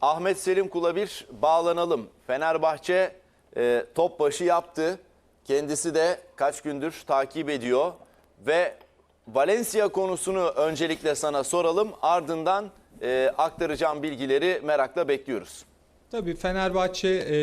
Ahmet Selim Kul'a bir bağlanalım. Fenerbahçe e, top başı yaptı. Kendisi de kaç gündür takip ediyor. Ve Valencia konusunu öncelikle sana soralım. Ardından e, aktaracağım bilgileri merakla bekliyoruz. Tabii Fenerbahçe e,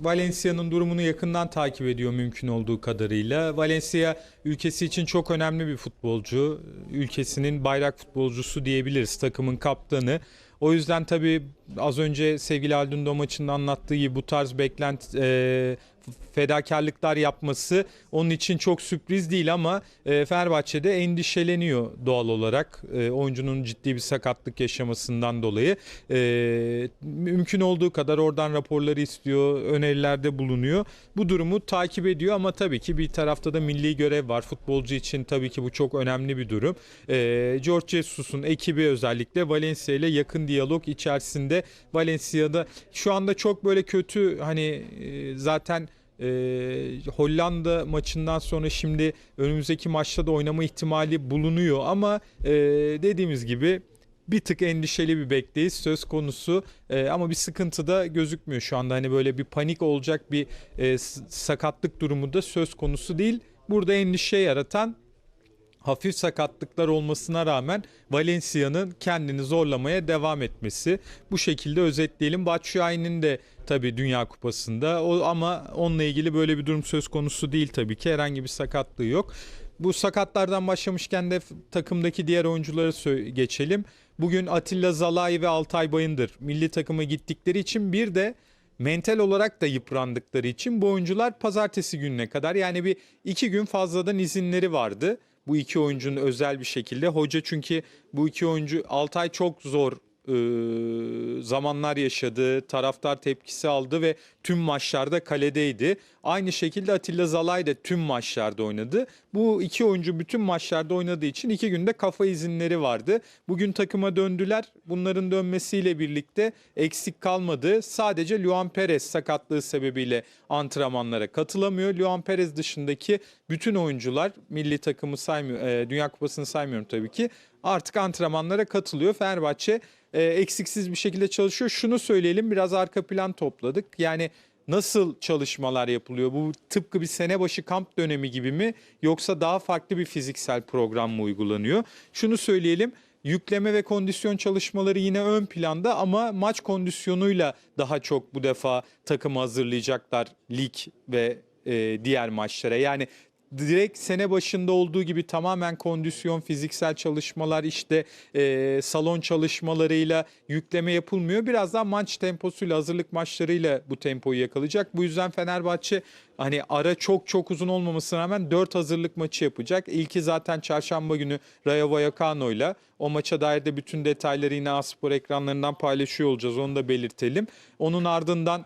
Valencia'nın durumunu yakından takip ediyor mümkün olduğu kadarıyla. Valencia ülkesi için çok önemli bir futbolcu. Ülkesinin bayrak futbolcusu diyebiliriz. Takımın kaptanı. O yüzden tabii az önce sevgili Aldundo maçında anlattığı gibi bu tarz beklenti e, fedakarlıklar yapması onun için çok sürpriz değil ama e, Fenerbahçe'de endişeleniyor doğal olarak e, oyuncunun ciddi bir sakatlık yaşamasından dolayı. E, mümkün olduğu kadar oradan raporları istiyor, önerilerde bulunuyor. Bu durumu takip ediyor ama tabii ki bir tarafta da milli görev var. Futbolcu için tabii ki bu çok önemli bir durum. E, George Jesus'un ekibi özellikle Valencia ile yakın diyalog içerisinde Valencia'da. Şu anda çok böyle kötü hani e, zaten e, Hollanda maçından sonra şimdi önümüzdeki maçta da oynama ihtimali bulunuyor. Ama e, dediğimiz gibi bir tık endişeli bir bekleyiş söz konusu. E, ama bir sıkıntı da gözükmüyor şu anda. Hani böyle bir panik olacak bir e, sakatlık durumu da söz konusu değil. Burada endişe yaratan hafif sakatlıklar olmasına rağmen Valencia'nın kendini zorlamaya devam etmesi. Bu şekilde özetleyelim. Batshuayi'nin de tabii Dünya Kupası'nda o ama onunla ilgili böyle bir durum söz konusu değil tabii ki. Herhangi bir sakatlığı yok. Bu sakatlardan başlamışken de takımdaki diğer oyuncuları sö- geçelim. Bugün Atilla Zalai ve Altay Bayındır milli takıma gittikleri için bir de mental olarak da yıprandıkları için bu oyuncular pazartesi gününe kadar yani bir iki gün fazladan izinleri vardı. Bu iki oyuncunun özel bir şekilde. Hoca çünkü bu iki oyuncu Altay çok zor e, zamanlar yaşadı. Taraftar tepkisi aldı ve tüm maçlarda kaledeydi. Aynı şekilde Atilla Zalay da tüm maçlarda oynadı. Bu iki oyuncu bütün maçlarda oynadığı için iki günde kafa izinleri vardı. Bugün takıma döndüler. Bunların dönmesiyle birlikte eksik kalmadı. Sadece Luan Perez sakatlığı sebebiyle antrenmanlara katılamıyor. Luan Perez dışındaki bütün oyuncular milli takımı saymıyor, e, Dünya Kupası'nı saymıyorum tabii ki. Artık antrenmanlara katılıyor. Fenerbahçe e, eksiksiz bir şekilde çalışıyor. Şunu söyleyelim biraz arka plan topladık. Yani nasıl çalışmalar yapılıyor? Bu tıpkı bir sene başı kamp dönemi gibi mi yoksa daha farklı bir fiziksel program mı uygulanıyor? Şunu söyleyelim. Yükleme ve kondisyon çalışmaları yine ön planda ama maç kondisyonuyla daha çok bu defa takımı hazırlayacaklar lig ve e, diğer maçlara. Yani direkt sene başında olduğu gibi tamamen kondisyon, fiziksel çalışmalar işte e, salon çalışmalarıyla yükleme yapılmıyor. Biraz daha maç temposuyla, hazırlık maçlarıyla bu tempoyu yakalayacak. Bu yüzden Fenerbahçe hani ara çok çok uzun olmamasına rağmen 4 hazırlık maçı yapacak. İlki zaten çarşamba günü Rayo Vallecano'yla. O maça dair de bütün detayları yine Aspor ekranlarından paylaşıyor olacağız. Onu da belirtelim. Onun ardından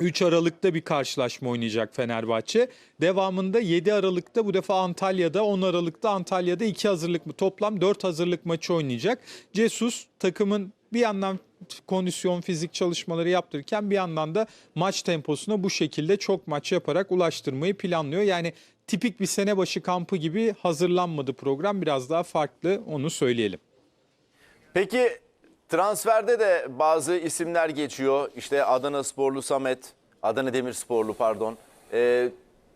3 Aralık'ta bir karşılaşma oynayacak Fenerbahçe. Devamında 7 Aralık'ta bu defa Antalya'da, 10 Aralık'ta Antalya'da 2 hazırlık mı toplam 4 hazırlık maçı oynayacak. Jesus takımın bir yandan kondisyon fizik çalışmaları yaptırırken bir yandan da maç temposuna bu şekilde çok maç yaparak ulaştırmayı planlıyor. Yani tipik bir sene başı kampı gibi hazırlanmadı program biraz daha farklı onu söyleyelim. Peki transferde de bazı isimler geçiyor. İşte Adana Sporlu Samet, Adana Demirsporlu pardon. Ee,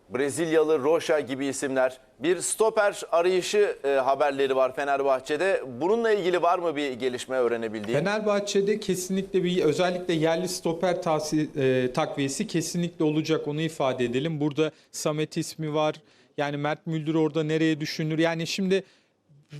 Brezilyalı Rocha gibi isimler. Bir stoper arayışı e, haberleri var Fenerbahçe'de. Bununla ilgili var mı bir gelişme öğrenebildiğin? Fenerbahçe'de kesinlikle bir özellikle yerli stoper tavsi- e, takviyesi kesinlikle olacak onu ifade edelim. Burada Samet ismi var. Yani Mert Müldür orada nereye düşünür? Yani şimdi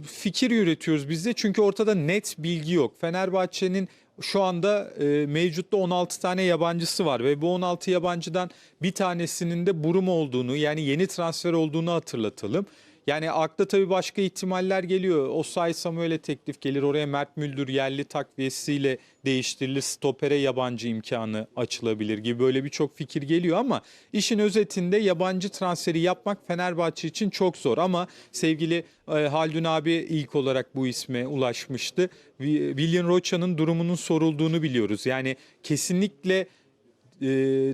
fikir üretiyoruz biz de çünkü ortada net bilgi yok. Fenerbahçe'nin şu anda e, mevcutta 16 tane yabancısı var ve bu 16 yabancıdan bir tanesinin de Burum olduğunu yani yeni transfer olduğunu hatırlatalım. Yani akla tabii başka ihtimaller geliyor. Osay Samuel'e teklif gelir. Oraya Mert Müldür yerli takviyesiyle değiştirilir. Stopere yabancı imkanı açılabilir gibi böyle birçok fikir geliyor ama işin özetinde yabancı transferi yapmak Fenerbahçe için çok zor ama sevgili e, Haldun abi ilk olarak bu isme ulaşmıştı. William Rocha'nın durumunun sorulduğunu biliyoruz. Yani kesinlikle e,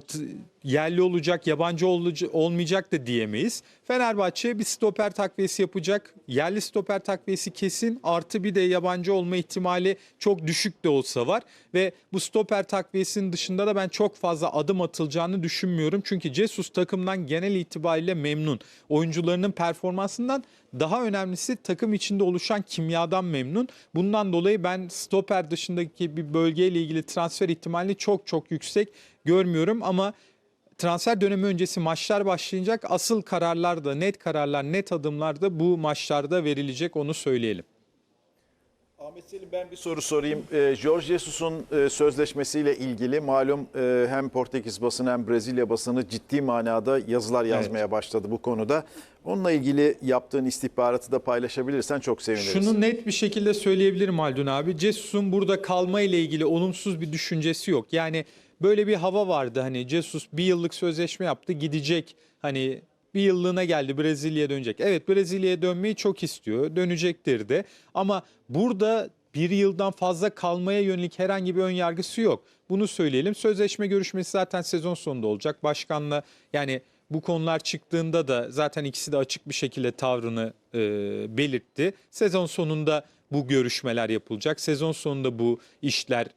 yerli olacak, yabancı olmayacak da diyemeyiz. Fenerbahçe bir stoper takviyesi yapacak. Yerli stoper takviyesi kesin. Artı bir de yabancı olma ihtimali çok düşük de olsa var. Ve bu stoper takviyesinin dışında da ben çok fazla adım atılacağını düşünmüyorum. Çünkü Jesus takımdan genel itibariyle memnun. Oyuncularının performansından daha önemlisi takım içinde oluşan kimyadan memnun. Bundan dolayı ben stoper dışındaki bir bölgeyle ilgili transfer ihtimalini çok çok yüksek görmüyorum ama transfer dönemi öncesi maçlar başlayacak. Asıl kararlar da net kararlar, net adımlar da bu maçlarda verilecek onu söyleyelim. Ahmet Selim ben bir soru sorayım. Ee, Jorge Jesus'un e, sözleşmesiyle ilgili malum e, hem Portekiz basını hem Brezilya basını ciddi manada yazılar yazmaya başladı bu konuda. Onunla ilgili yaptığın istihbaratı da paylaşabilirsen çok seviniriz. Şunu net bir şekilde söyleyebilirim Haldun abi. Cesus'un burada kalma ile ilgili olumsuz bir düşüncesi yok. Yani böyle bir hava vardı hani Cesus bir yıllık sözleşme yaptı gidecek. Hani bir yıllığına geldi Brezilya'ya dönecek. Evet Brezilya'ya dönmeyi çok istiyor. Dönecektir de. Ama burada bir yıldan fazla kalmaya yönelik herhangi bir ön yargısı yok. Bunu söyleyelim. Sözleşme görüşmesi zaten sezon sonunda olacak. Başkanla yani bu konular çıktığında da zaten ikisi de açık bir şekilde tavrını e, belirtti. Sezon sonunda bu görüşmeler yapılacak. Sezon sonunda bu işler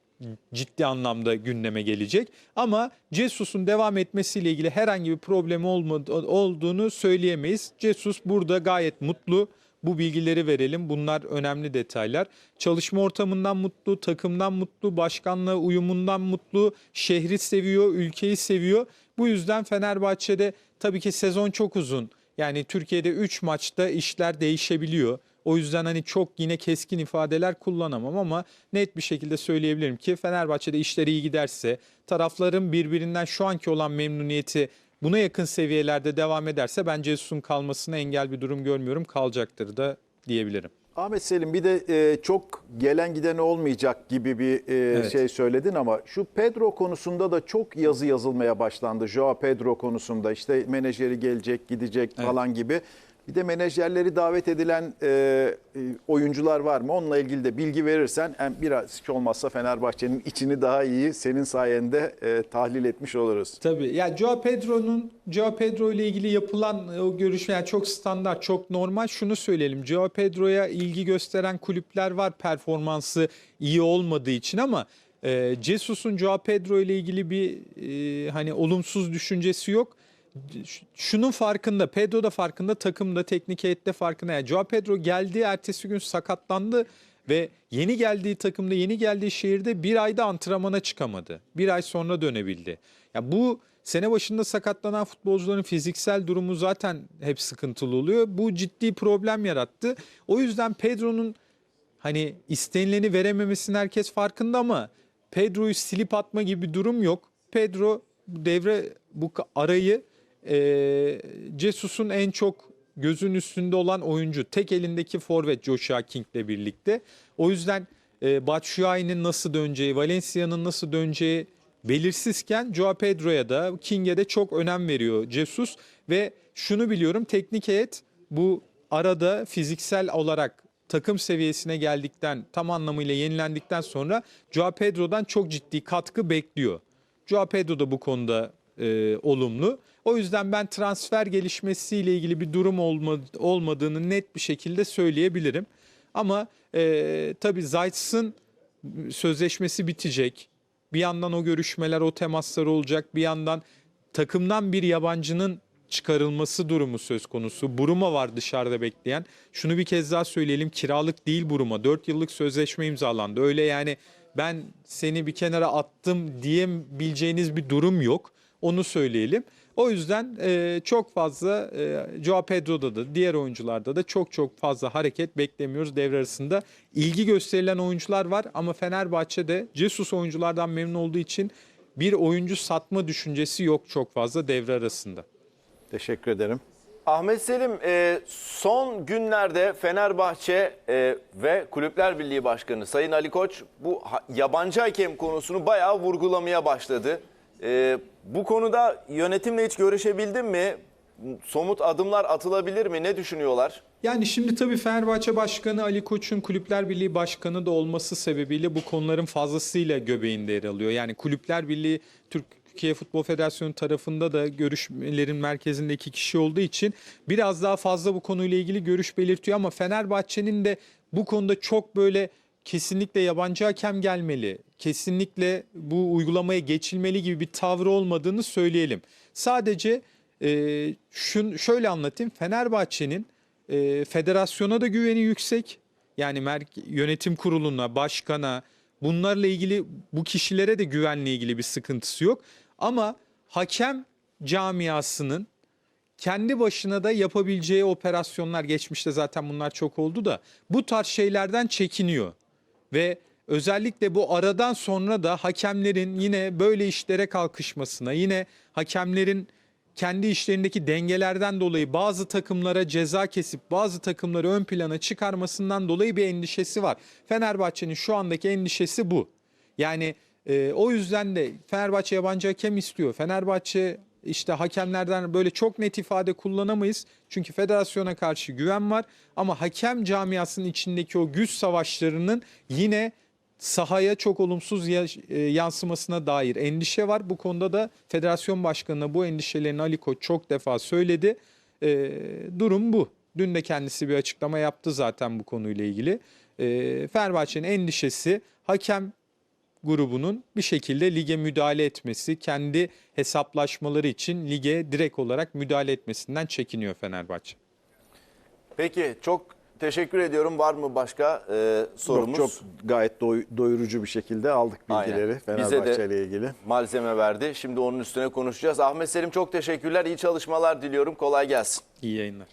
ciddi anlamda gündeme gelecek. Ama Cesus'un devam etmesiyle ilgili herhangi bir problem olmadı, olduğunu söyleyemeyiz. Cesus burada gayet mutlu. Bu bilgileri verelim. Bunlar önemli detaylar. Çalışma ortamından mutlu, takımdan mutlu, başkanla uyumundan mutlu, şehri seviyor, ülkeyi seviyor. Bu yüzden Fenerbahçe'de tabii ki sezon çok uzun. Yani Türkiye'de 3 maçta işler değişebiliyor. O yüzden hani çok yine keskin ifadeler kullanamam ama net bir şekilde söyleyebilirim ki Fenerbahçe'de işleri iyi giderse, tarafların birbirinden şu anki olan memnuniyeti buna yakın seviyelerde devam ederse ben Jesus'un kalmasına engel bir durum görmüyorum. Kalacaktır da diyebilirim. Ahmet Selim bir de e, çok gelen giden olmayacak gibi bir e, Evet. şey söyledin ama şu Pedro konusunda da çok yazı yazılmaya başlandı. Joao Pedro konusunda işte menajeri gelecek gidecek falan gibi. Bir de menajerleri davet edilen e, e, oyuncular var mı? Onunla ilgili de bilgi verirsen hem biraz hiç olmazsa Fenerbahçe'nin içini daha iyi senin sayende e, tahlil etmiş oluruz. Tabii. Ya Joao Pedro'nun Joao Pedro ile ilgili yapılan o görüşme yani çok standart, çok normal. Şunu söyleyelim. Joao Pedro'ya ilgi gösteren kulüpler var performansı iyi olmadığı için ama e, Jesus'un Joao Pedro ile ilgili bir e, hani olumsuz düşüncesi yok. Şunun farkında, Pedro da farkında, takım da teknik heyette farkında. Yani Joao Pedro geldi, ertesi gün sakatlandı ve yeni geldiği takımda, yeni geldiği şehirde bir ayda antrenmana çıkamadı. Bir ay sonra dönebildi. Ya bu sene başında sakatlanan futbolcuların fiziksel durumu zaten hep sıkıntılı oluyor. Bu ciddi problem yarattı. O yüzden Pedro'nun hani istenileni verememesinin herkes farkında ama Pedro'yu silip atma gibi bir durum yok. Pedro devre bu arayı e, Jesus'un en çok gözün üstünde olan oyuncu. Tek elindeki forvet Joshua King'le birlikte. O yüzden e, Batshuayi'nin nasıl döneceği, Valencia'nın nasıl döneceği belirsizken Joao Pedro'ya da King'e de çok önem veriyor Jesus ve şunu biliyorum teknik heyet bu arada fiziksel olarak takım seviyesine geldikten tam anlamıyla yenilendikten sonra Joao Pedro'dan çok ciddi katkı bekliyor. Joao Pedro da bu konuda e, olumlu. O yüzden ben transfer gelişmesiyle ilgili bir durum olma, olmadığını net bir şekilde söyleyebilirim. Ama e, tabii Zayt'sın sözleşmesi bitecek. Bir yandan o görüşmeler, o temaslar olacak. Bir yandan takımdan bir yabancının çıkarılması durumu söz konusu. Buruma var dışarıda bekleyen. Şunu bir kez daha söyleyelim. Kiralık değil Buruma. 4 yıllık sözleşme imzalandı. Öyle yani ben seni bir kenara attım diyebileceğiniz bir durum yok. Onu söyleyelim. O yüzden e, çok fazla e, Joao Pedro'da da diğer oyuncularda da çok çok fazla hareket beklemiyoruz devre arasında. İlgi gösterilen oyuncular var ama Fenerbahçe'de Jesus oyunculardan memnun olduğu için bir oyuncu satma düşüncesi yok çok fazla devre arasında. Teşekkür ederim. Ahmet Selim e, son günlerde Fenerbahçe e, ve Kulüpler Birliği Başkanı Sayın Ali Koç bu yabancı hakem konusunu bayağı vurgulamaya başladı. E, bu konuda yönetimle hiç görüşebildin mi? Somut adımlar atılabilir mi? Ne düşünüyorlar? Yani şimdi tabii Fenerbahçe Başkanı Ali Koç'un Kulüpler Birliği Başkanı da olması sebebiyle bu konuların fazlasıyla göbeğinde yer alıyor. Yani Kulüpler Birliği Türk Türkiye Futbol Federasyonu tarafında da görüşmelerin merkezindeki kişi olduğu için biraz daha fazla bu konuyla ilgili görüş belirtiyor ama Fenerbahçe'nin de bu konuda çok böyle kesinlikle yabancı hakem gelmeli, kesinlikle bu uygulamaya geçilmeli gibi bir tavrı olmadığını söyleyelim. Sadece e, şun, şöyle anlatayım. Fenerbahçe'nin e, federasyona da güveni yüksek. Yani yönetim kuruluna, başkana, bunlarla ilgili bu kişilere de güvenle ilgili bir sıkıntısı yok. Ama hakem camiasının kendi başına da yapabileceği operasyonlar geçmişte zaten bunlar çok oldu da bu tarz şeylerden çekiniyor. Ve özellikle bu aradan sonra da hakemlerin yine böyle işlere kalkışmasına, yine hakemlerin kendi işlerindeki dengelerden dolayı bazı takımlara ceza kesip bazı takımları ön plana çıkarmasından dolayı bir endişesi var. Fenerbahçe'nin şu andaki endişesi bu. Yani e, o yüzden de Fenerbahçe yabancı hakem istiyor. Fenerbahçe işte hakemlerden böyle çok net ifade kullanamayız. Çünkü federasyona karşı güven var. Ama hakem camiasının içindeki o güç savaşlarının yine sahaya çok olumsuz e, yansımasına dair endişe var. Bu konuda da federasyon başkanına bu endişelerini Ali Koç çok defa söyledi. E, durum bu. Dün de kendisi bir açıklama yaptı zaten bu konuyla ilgili. E, Fenerbahçe'nin endişesi hakem grubunun bir şekilde lige müdahale etmesi, kendi hesaplaşmaları için lige direkt olarak müdahale etmesinden çekiniyor Fenerbahçe. Peki çok teşekkür ediyorum. Var mı başka e, sorumuz? Çok, çok gayet doy- doyurucu bir şekilde aldık bilgileri Fenerbahçe ile ilgili. Malzeme verdi. Şimdi onun üstüne konuşacağız. Ahmet Selim çok teşekkürler. İyi çalışmalar diliyorum. Kolay gelsin. İyi yayınlar.